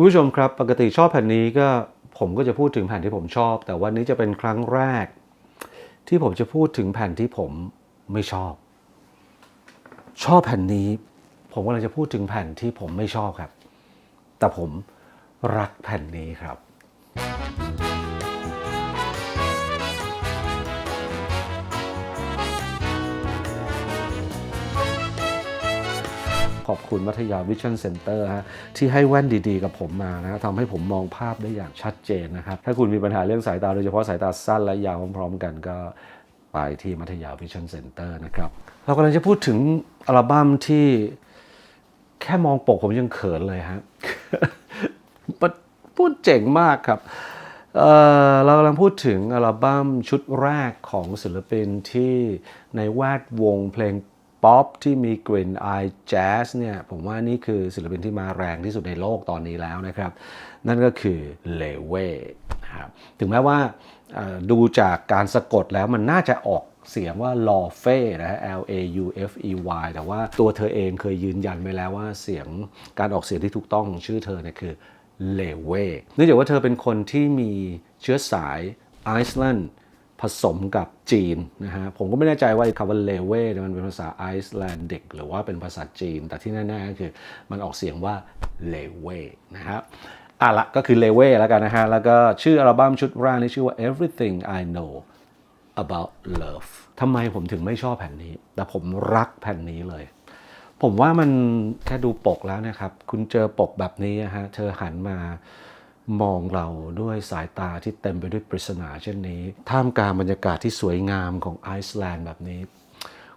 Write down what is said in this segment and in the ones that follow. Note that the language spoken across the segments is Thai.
คุณผู้ชมครับปกติชอบแผ่นนี้ก็ผมก็จะพูดถึงแผ่นที่ผมชอบ แต่วันนี้จะเป็นครั้งแรก ที่ผมจะพูดถึงแผ่นที่ผมไม่ชอบ ชอบแผ่นนี้ ผมกำลังจะพูดถึงแผ่นที่ผมไม่ชอบครับ แต่ผมรักแผ่นนี้ครับ ขอบคุณมัธยาวิชั่นเซ็นเตอร์ฮะที่ให้แว่นดีๆ กับผมมานะทำให้ผมมองภาพได้อย่างชัดเจนนะครับ ถ้าคุณมีปัญหาเรื่องสายตาโดยเฉพาะสายตาสั้นและยาวพร้อมๆ กันก็ไปที่มัธยาวิชั่นเซ็นเตอร์นะครับ เรากำลังจะพูดถึงอัลบั้มที่แค่มองปกผมยังเขินเลยฮะพูดเจ๋งมากครับเออเรากำลังพูดถึงอัลบั้มชุดแรกของศิลปินที่ในแวดวงเพลง ป๊อปที่มีกลิ่นอายแจ๊สเนี่ยผมว่านี่คือศิลปินที่มาแรงที่สุดในโลกตอนนี้แล้วนะครับ นั่นก็คือเลเว่ครับถึงแม้ว่าดูจากการสะกดแล้วมันน่าจะออกเสียงว่าลอเฟ่นะฮะ L A U F E Y แต่ว่าตัวเธอเองเคยยืนยันไปแล้วว่าเสียงการออกเสียงที่ถูกต้องของชื่อเธอเนี่ยคือเลเว่เนื่องจากว่าเธอเป็นคนที่มีเชื้อสายไอซ์แลนด์ ผสมกับจีนนะฮะผมก็ไม่แน่ใจว่าคำว่าเลเว่เนี่ยมันเป็นภาษาไอซ์แลนดิกหรือว่าเป็นภาษาจีน แต่ที่แน่ๆก็คือมันออกเสียงว่าเลเว่นะครับอะละก็คือเลเว่แล้วกันนะฮะ แล้วก็ชื่ออัลบั้มชุดแรกนี่ชื่อว่า everything I know about love ทำไมผมถึงไม่ชอบแผ่นนี้ แต่ผมรักแผ่นนี้เลย ผมว่ามันแค่ดูปกแล้วนะครับ คุณเจอปกแบบนี้นะฮะ เธอหันมา มองเราด้วยสายตาที่เต็มไปด้วยปริศนาเช่นนี้ ท่ามกลางบรรยากาศที่สวยงามของไอซ์แลนด์แบบนี้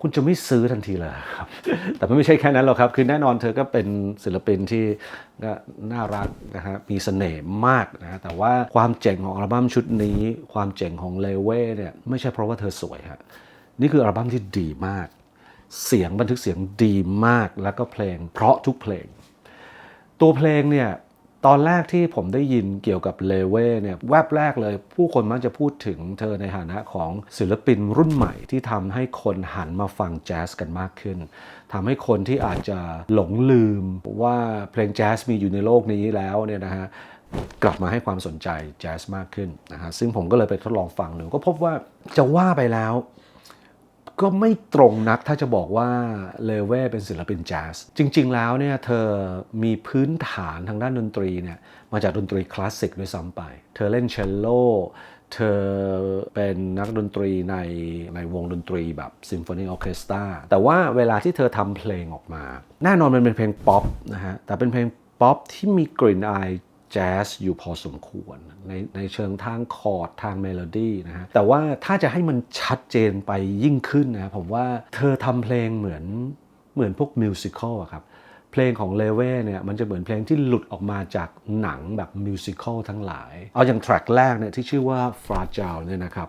คุณจะไม่ซื้อทันทีเลยครับ แต่ไม่ใช่แค่นั้นหรอกครับ คือแน่นอนเธอก็เป็นศิลปินที่น่ารักนะฮะมีเสน่ห์มากนะฮะแต่ว่าความเจ๋งของอัลบั้มชุดนี้ ความเจ๋งของเลเว่เนี่ยไม่ใช่เพราะว่าเธอสวยฮะนี่คืออัลบั้มที่ดีมาก เสียงบันทึกเสียงดีมากแล้วก็เพลง เพราะทุกเพลง ตัวเพลงเนี่ย ตอนแรกที่ผมได้ยินเกี่ยวกับเลเว่เนี่ยแวบแรกเลย ผู้คนมักจะพูดถึงเธอในฐานะของศิลปินรุ่นใหม่ที่ทำให้คนหันมาฟังแจ๊สกันมากขึ้นทำให้คนที่อาจจะหลงลืมว่าเพลงแจ๊สมีอยู่ในโลกนี้แล้วเนี่ยนะฮะกลับมาให้ความสนใจแจ๊สมากขึ้นนะฮะซึ่งผมก็เลยไปทดลองฟังหนึ่งก็พบว่าจะว่าไปแล้ว ก็ไม่ตรงนักถ้าจะบอกว่าเลเว่เป็นศิลปินแจ๊สจริง ๆ แล้วเนี่ยเธอมีพื้นฐานทางด้านดนตรีเนี่ยมาจากดนตรีคลาสสิกด้วยซ้ำไป เธอเล่นเชลโลเธอเป็นนักดนตรีในในวงดนตรีแบบซิมโฟนีออเคสตราแต่ว่าเวลาที่เธอทำเพลงออกมา แน่นอนมันเป็นเพลงป๊อปนะฮะแต่เป็นเพลงป๊อปที่มีกลิ่นอาย แจ๊สอยู่พอสมควรในในเชิงทางคอร์ดทางเมโลดี้นะฮะแต่ว่าถ้าจะให้มันชัดเจนไปยิ่งขึ้นนะผมว่าเธอทำเพลงเหมือนเหมือนพวกมิวสิควลอะครับเพลงของเลเว่เนี่ยมันจะเหมือนเพลงที่หลุดออกมาจากหนังแบบมิวสิควลทั้งหลาย เอาอย่างแทร็กแรกเนี่ยที่ชื่อว่า Fragile เนี่ยนะครับ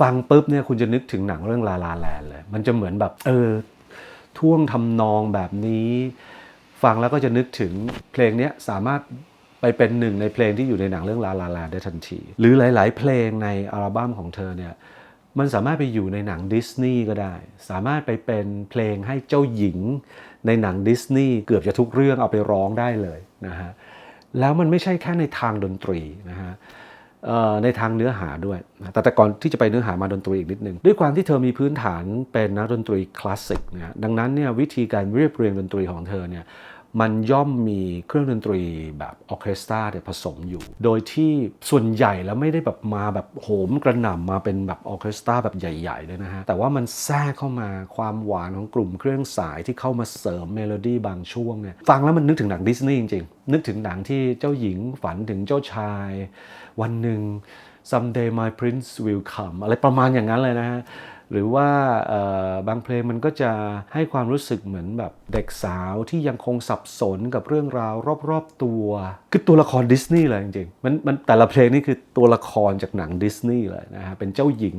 ฟังปุ๊บเนี่ยคุณจะนึกถึงหนังเรื่องลาลาแลนเลย มันจะเหมือนแบบเออท่วงทำนองแบบนี้ ฟังแล้วก็จะนึกถึงเพลงนี้สามารถ ไปเป็นหนึ่งในเพลงที่อยู่ในหนังเรื่องลาลาลาได้ทันที หรือหลาย ๆ เพลงในอัลบั้มของเธอเนี่ยมันสามารถไปอยู่ในหนังดิสนีย์ก็ได้ สามารถไปเป็นเพลงให้เจ้าหญิง ในหนังดิสนีย์เกือบจะทุกเรื่องเอาไปร้องได้เลยนะฮะแล้วมันไม่ใช่แค่ในทางดนตรีนะฮะในทางเนื้อหาด้วย แต่แต่ก่อนที่จะไปเนื้อหามาดนตรีอีกนิดนึง ด้วยความที่เธอมีพื้นฐานเป็นนักดนตรีคลาสสิกนะดังนั้นเนี่ยวิธีการเรียบเรียงดนตรีของเธอเนี่ย มันย่อมมีเครื่องดนตรีแบบออเคสตราเนี่ยผสมอยู่ โดยที่ส่วนใหญ่แล้วไม่ได้แบบมาแบบโหมกระหน่ำมาเป็นแบบออเคสตราแบบใหญ่ๆเลยนะฮะ แต่ว่ามันแทรกเข้ามาความหวานของกลุ่มเครื่องสายที่เข้ามาเสริมเมโลดี้บางช่วงเนี่ย ฟังแล้วมันนึกถึงหนังดิสนีย์จริงๆ นึกถึงหนังที่เจ้าหญิงฝันถึงเจ้าชาย วันหนึ่ง someday my prince will come อะไรประมาณอย่างนั้นเลยนะฮะ หรือว่าบางเพลงมันก็จะให้ความรู้สึกเหมือนแบบเด็กสาวที่ยังคงสับสนกับเรื่องราวรอบๆตัว คือตัวละครดิสนีย์เลยจริงๆมันมันแต่ละเพลงนี่คือตัวละครจากหนังดิสนีย์เลยนะฮะเป็นเจ้าหญิง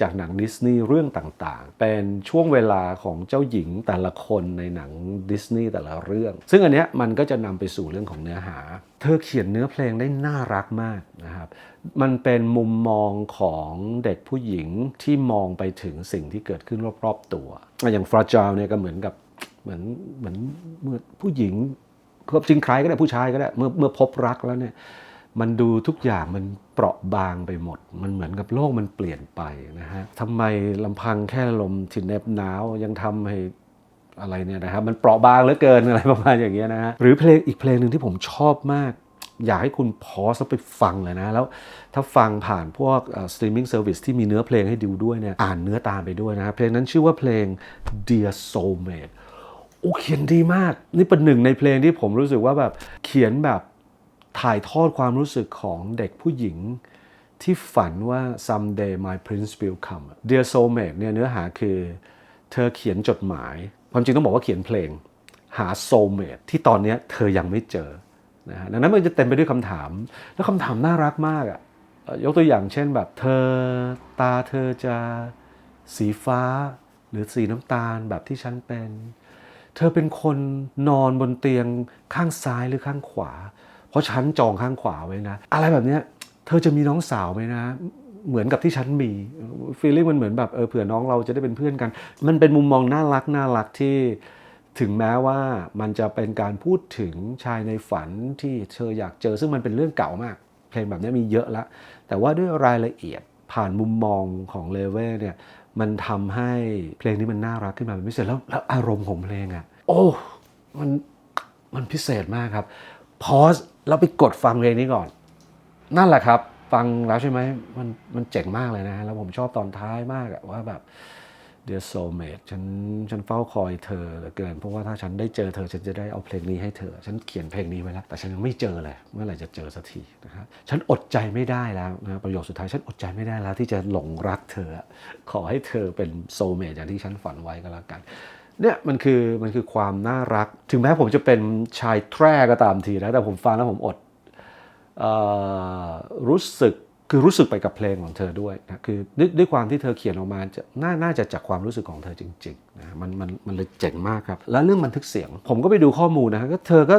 จากหนังดิสนีย์เรื่องต่างๆ เป็นช่วงเวลาของเจ้าหญิงแต่ละคนในหนังดิสนีย์แต่ละเรื่อง ซึ่งอันเนี้ยมันก็จะนำไปสู่เรื่องของเนื้อหา เธอเขียนเนื้อเพลงได้น่ารักมาก นะครับมันเป็นมุมมองของเด็กผู้หญิงที่มองไปถึงสิ่งที่เกิดขึ้นรอบๆตัว อย่างฟราจาลเนี่ยก็เหมือนกับเหมือนเหมือนเมือผู้หญิงความจริงใครก็ได้ผู้ชายก็ได้เมื่อเมื่อพบรักแล้วเนี่ยมันดูทุกอย่างมันเปราะบางไปหมด มันเหมือนกับโลกมันเปลี่ยนไปนะฮะทำไมลำพังแค่ลมที่เหน็บหนาวยังทำให้อะไรเนี่ยนะครับมันเปราะบางเหลือเกินอะไรประมาณอย่างเงี้ยนะฮะหรือเพลงอีกเพลงหนึ่งที่ผมชอบมาก อยากให้คุณพอสแล้วไปฟังเลยนะ แล้วถ้าฟังผ่านพวกสตรีมมิ่งเซอร์วิสที่มีเนื้อเพลงให้ดูด้วยเนี่ยอ่านเนื้อตามไปด้วยนะครับ เพลงนั้นชื่อว่าเพลง Dear Soulmate โอ้เขียนดีมาก นี่เป็นหนึ่งในเพลงที่ผมรู้สึกว่าแบบเขียนแบบถ่ายทอดความรู้สึกของเด็กผู้หญิงที่ฝันว่า someday my prince will come Dear Soulmate เนี่ยเนื้อหาคือ เธอเขียนจดหมาย ความจริงต้องบอกว่าเขียนเพลง หา soulmate ที่ตอนนี้เธอยังไม่เจอ นะฮะดังนั้นมันจะเต็มไปด้วยคำถาม แล้วคำถามน่ารักมากอะ่ะยกตัวอย่างเช่นแบบเธอตาเธอจะสีฟ้า หรือสีน้ำตาลแบบที่ฉันเป็น เธอเป็นคนนอนบนเตียงข้างซ้ายหรือข้างขวา เพราะฉันจองข้างขวาไว้นะ อะไรแบบเนี้ยเธอจะมีน้องสาวไหมนะเหมือนกับที่ฉันมีฟีลลิ่งมันเหมือนแบบเออเผื่อน้องเราจะได้เป็นเพื่อนกัน มันเป็นมุมมองน่ารักน่ารักที่ ถึงแม้ว่ามันจะเป็นการพูดถึงชายในฝันที่เธออยากเจอ ซึ่งมันเป็นเรื่องเก่ามาก เพลงแบบนี้มีเยอะแล้วแต่ว่าด้วยรายละเอียดผ่านมุมมองของเลเวลเนี่ยมันทำให้เพลงนี้มันน่ารักขึ้นมาเป็นพิเศษแล้วแล้วอารมณ์ของเพลงอะ่ะโอ้มันมันพิเศษมากครับพอสแล้วไปกดฟังเพลงนี้ก่อน นั่นแหละครับ ฟังแล้วใช่ไหมมันมันเจ๋งมากเลยนะแล้วผมชอบตอนท้ายมากอะว่าแบบ Dear Soulmate ฉันฉันเฝ้าคอยเธอเหลือเกิน เพราะว่าถ้าฉันได้เจอเธอ ฉันจะได้เอาเพลงนี้ให้เธอ ฉันเขียนเพลงนี้ไว้แล้ว แต่ฉันยังไม่เจอเลย เมื่อไหร่จะเจอสักทีนะฮะฉันอดใจไม่ได้แล้วนะประโยคสุดท้ายฉันอดใจไม่ได้แล้ว ที่จะหลงรักเธอ ขอให้เธอเป็นโซ l mate อย่างที่ฉันฝันไว้ก็แล้วกันเนี่ยมันคือมันคือความน่ารัก ถึงแม้ผมจะเป็นชายแทร่ก็ตามทีนะแต่ผมฟังแล้วผมอดออรู้สึก คือรู้สึกไปกับเพลงของเธอด้วยนะคือด้วยด้วยความที่เธอเขียนออกมาจะน่าน่าจะจากความรู้สึกของเธอจริงๆนะมันมันมันเลยเจ๋งมากครับ แล้วเรื่องบันทึกเสียง ผมก็ไปดูข้อมูลนะฮะก็เธอก็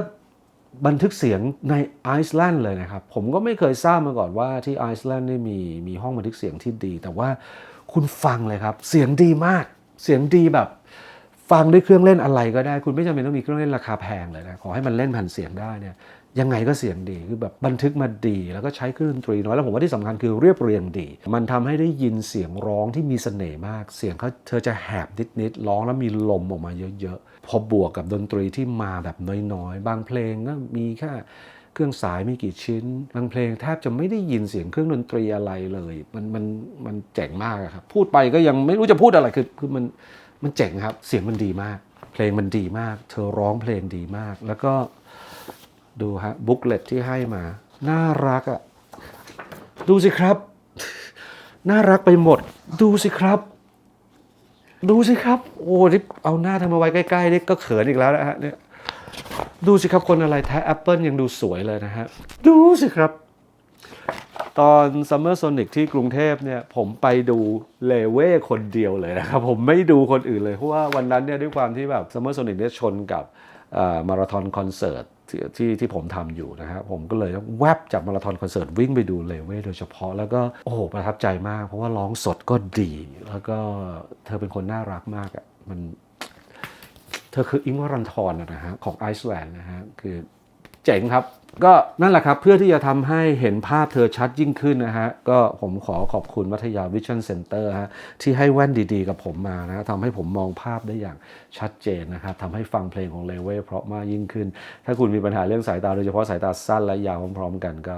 บันทึกเสียงในไอซ์แลนด์เลยนะครับ ผมก็ไม่เคยทราบมาก่อนว่าที่ไอซ์แลนด์นี่มีมีห้องบันทึกเสียงที่ดี แต่ว่าคุณฟังเลยครับ เสียงดีมาก เสียงดีแบบ ฟังด้วยเครื่องเล่นอะไรก็ได้ คุณไม่จำเป็นต้องมีเครื่องเล่นราคาแพงเลยนะขอให้มันเล่นผ่านเสียงได้เนี่ยยังไงก็เสียงดีคือแบบบันทึกมาดีแล้วก็ใช้เครื่องดนตรีน้อยแล้วผมว่าที่สำคัญคือเรียบเรียงดี มันทำให้ได้ยินเสียงร้องที่มีเสน่ห์มาก เสียงเขาเธอจะแหบนิดๆร้องแล้วมีลมออกมาเยอะๆ พอบวกกับดนตรีที่มาแบบน้อยๆ บางเพลงก็มีแค่เครื่องสายม่กี่ชิ้น บางเพลงแทบจะไม่ได้ยินเสียงเครื่องดนตรีอะไรเลย มันมันมันเจ๋งมากครับพูดไปก็ยังไม่รู้จะพูดอะไรคือคือมัน มันเจ๋งครับ เสียงมันดีมาก เพลงมันดีมาก เธอร้องเพลงดีมาก แล้วก็ดูฮะบุ๊กเลตที่ให้มา น่ารักอะดูสิครับ น่ารักไปหมด ดูสิครับ ดูสิครับ โอ้นี่เอาหน้าทำมาไว้ใกล้ๆนี่ก็เขินอีกแล้วนะฮะเนี่ยดูสิครับคนอะไรแท้แอปเปิลยังดูสวยเลยนะฮะ ดูสิครับ ตอน Summer Sonic ที่กรุงเทพเนี่ยผมไปดูเลเว่คนเดียวเลยนะครับ ผมไม่ดูคนอื่นเลย เพราะว่าวันนั้นเนี่ยด้วยความที่แบบ Summer Sonic เนี่ยชนกับมาราธอนคอนเสิร์ตที่ที่ผมทำอยู่นะครับผมก็เลยแวบจากมาราธอนคอนเสิร์ตวิ่งไปดูเลเว่โดยเฉพาะแล้วก็โอ้โหประทับใจมาก เพราะว่าร้องสดก็ดี แล้วก็เธอเป็นคนน่ารักมากอะ่ะมันเธอคืออิงวรันทรนะฮะของไอซ์แลนด์นะฮะคือ เจ๋งครับ ก็นั่นแหละครับเพื่อที่จะทำให้เห็นภาพเธอชัดยิ่งขึ้นนะฮะ ก็ผมขอขอบคุณวัทยาวิชั่นเซ็นเตอร์ฮะที่ให้แว่นดีๆ กับผมมานะทำให้ผมมองภาพได้อย่างชัดเจนนะครับทำให้ฟังเพลงของเลเวลเพราะมากยิ่งขึ้น ถ้าคุณมีปัญหาเรื่องสายตาโดยเฉพาะสายตาสั้นและยาวพร้อมๆ กันก็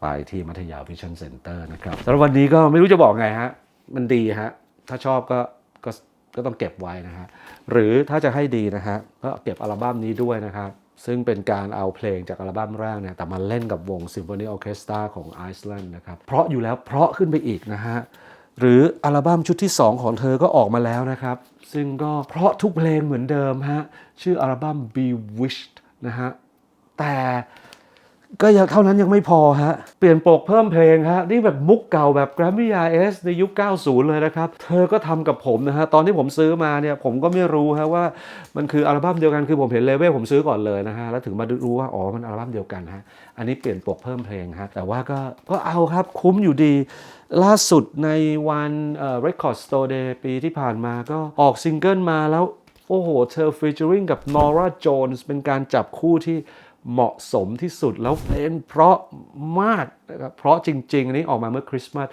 ไปที่มัธยาวิชั่นเซ็นเตอร์นะครับสำหรับวันนี้ก็ไม่รู้จะบอกไงฮะ มันดีฮะ ถ้าชอบก็ก็ก็ต้องเก็บไว้นะฮะ หรือถ้าจะให้ดีนะฮะ ก็เก็บอัลบั้มนี้ด้วยนะครับ ซึ่งเป็นการเอาเพลงจากอัลบั้มแรกเนี่ยแต่มาเล่นกับวงซิมโฟนีออเคสตราของไอซ์แลนด์นะครับเพราะอยู่แล้วเพราะขึ้นไปอีกนะฮะหรืออัลบั้มชุดที่ 2 ของเธอก็ออกมาแล้วนะครับ ซึ่งก็เพราะทุกเพลงเหมือนเดิมฮะชื่ออัลบั้ม Bewitched นะฮะแต่ ก็ยังเท่านั้นยังไม่พอฮะ เปลี่ยนปกเพิ่มเพลงฮะ นี่แบบมุกเก่าแบบ Grammy RS ในยุค 90 เลยนะครับ เธอก็ทำกับผมนะฮะ ตอนที่ผมซื้อมาเนี่ย ผมก็ไม่รู้ฮะว่ามันคืออัลบั้มเดียวกันคือผมเห็นเลเวลผมซื้อก่อนเลยนะฮะ แล้วถึงมารู้ว่า อ๋อ มันอัลบั้มเดียวกันฮะ อันนี้เปลี่ยนปกเพิ่มเพลงฮะ แต่ว่าก็ก็เอาครับคุ้มอยู่ดีล่าสุดในวันเอ่อ Record Store Day ปีที่ผ่านมาก็ออกซิงเกิลมาแล้วโอ้โหเธอฟีเจอริงกับ Nora Jones เป็นการจับคู่ที่ เหมาะสมที่สุดแล้วเพลงเพราะมากนะครับเพราะจริง ๆ อันนี้ออกมาเมื่อคริสต์มาส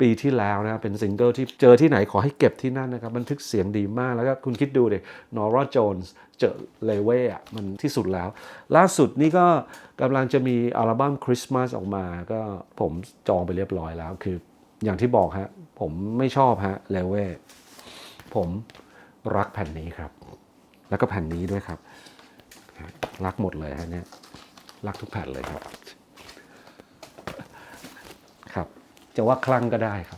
ปีที่แล้วนะครับเป็นซิงเกิลที่เจอที่ไหนขอให้เก็บที่นั่นนะครับบันทึกเสียงดีมากแล้วก็คุณคิดดูเดิ Nora Jones เจอเลเว่อะมันที่สุดแล้ว ล่าสุดนี่ก็กำลังจะมีอัลบั้มคริสต์มาสออกมา ก็ผมจองไปเรียบร้อยแล้ว คืออย่างที่บอกฮะผมไม่ชอบฮะเลเว่ผมรักแผ่นนี้ครับ แล้วก็แผ่นนี้ด้วยครับ รักหมดเลยฮะเนี่ย รักทุกแผ่นเลยครับ ครับ จะว่าคลั่งก็ได้ครับ